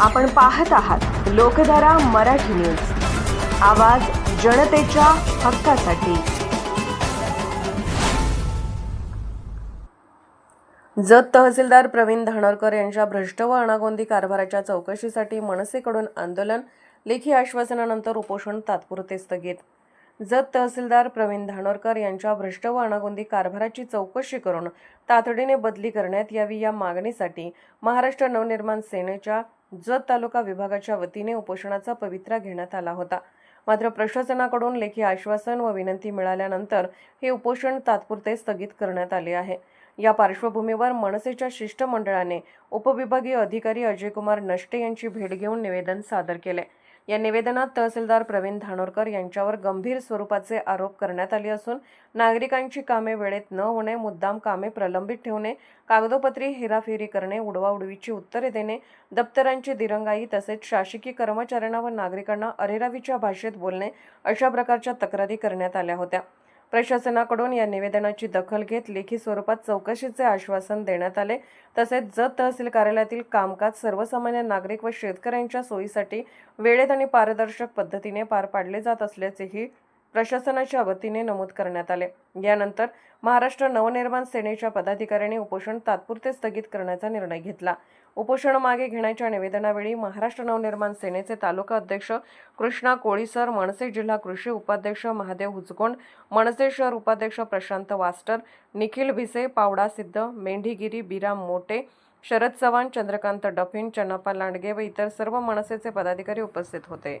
आपण पाहत आहात लोकधारा मराठी न्यूज. आवाज जनतेच्या हक्कासाठी. जत तहसीलदार प्रवीण धानोरकर यांच्या भ्रष्ट व अनागोंदी कारभाराच्या चौकशीसाठी मनसेकडून आंदोलन लेखी आश्वासनानंतर उपोषण तात्पुरते स्थगित. जत तहसीलदार प्रवीण धानोरकर यांच्या भ्रष्ट व अनागोंदी कारभाराची चौकशी करून तातडीने बदली करण्यात यावी या मागणीसाठी महाराष्ट्र नवनिर्माण सेनेच्या जत तालुका विभागाच्या वतीने उपोषणाचा पवित्रा घेण्यात आला होता. मात्र प्रशासनाकडून लेखी आश्वासन व विनंती मिळाल्यानंतर हे उपोषण तात्पुरते स्थगित करण्यात आले आहे. या पार्श्वभूमीवर मनसेच्या शिष्टमंडळाने उपविभागीय अधिकारी अजयकुमार नष्टे यांची भेट घेऊन निवेदन सादर केले. या निवेदनात तहसीलदार प्रवीण धानोरकर यांच्यावर गंभीर स्वरूपाचे आरोप करण्यात आले असून नागरिकांची कामे वेळेत न होणे मुद्दाम कामे प्रलंबित ठेवणे कागदोपत्री हेराफेरी करणे उडवाउडवीची उत्तरे देणे दप्तरांची दिरंगाई तसेच शासकीय कर्मचाऱ्यांना व नागरिकांना अरेरावीच्या भाषेत बोलणे अशा प्रकारच्या तक्रारी करण्यात आल्या होत्या. प्रशासनाकडून या निवेदनाची दखल घेत लेखी स्वरूपात चौकशीचे आश्वासन देण्यात आले. तसेच जत तहसील कार्यालयातील कामकाज सर्वसामान्य नागरिक व शेतकऱ्यांच्या सोयीसाठी वेळेत आणि पारदर्शक पद्धतीने पार पाडले जात असल्याचेही प्रशासनाच्या वतीने नमूद करण्यात आले. यानंतर महाराष्ट्र नवनिर्माण सेनेच्या पदाधिकाऱ्यांनी उपोषण तात्पुरते स्थगित करण्याचा निर्णय घेतला. उपोषण मागे घेण्याच्या निवेदनावेळी महाराष्ट्र नवनिर्माण सेनेचे तालुका अध्यक्ष कृष्णा कोळीसर मनसे जिल्हा कृषी उपाध्यक्ष महादेव हुजकोंड मनसे शहर उपाध्यक्ष प्रशांत वास्टर निखिल भिसे पावडा सिद्ध मेंढीगिरी बिराम मोटे शरद चव्हाण चंद्रकांत डफिन चन्नप्पा लांडगे व इतर सर्व मनसेचे पदाधिकारी उपस्थित होते.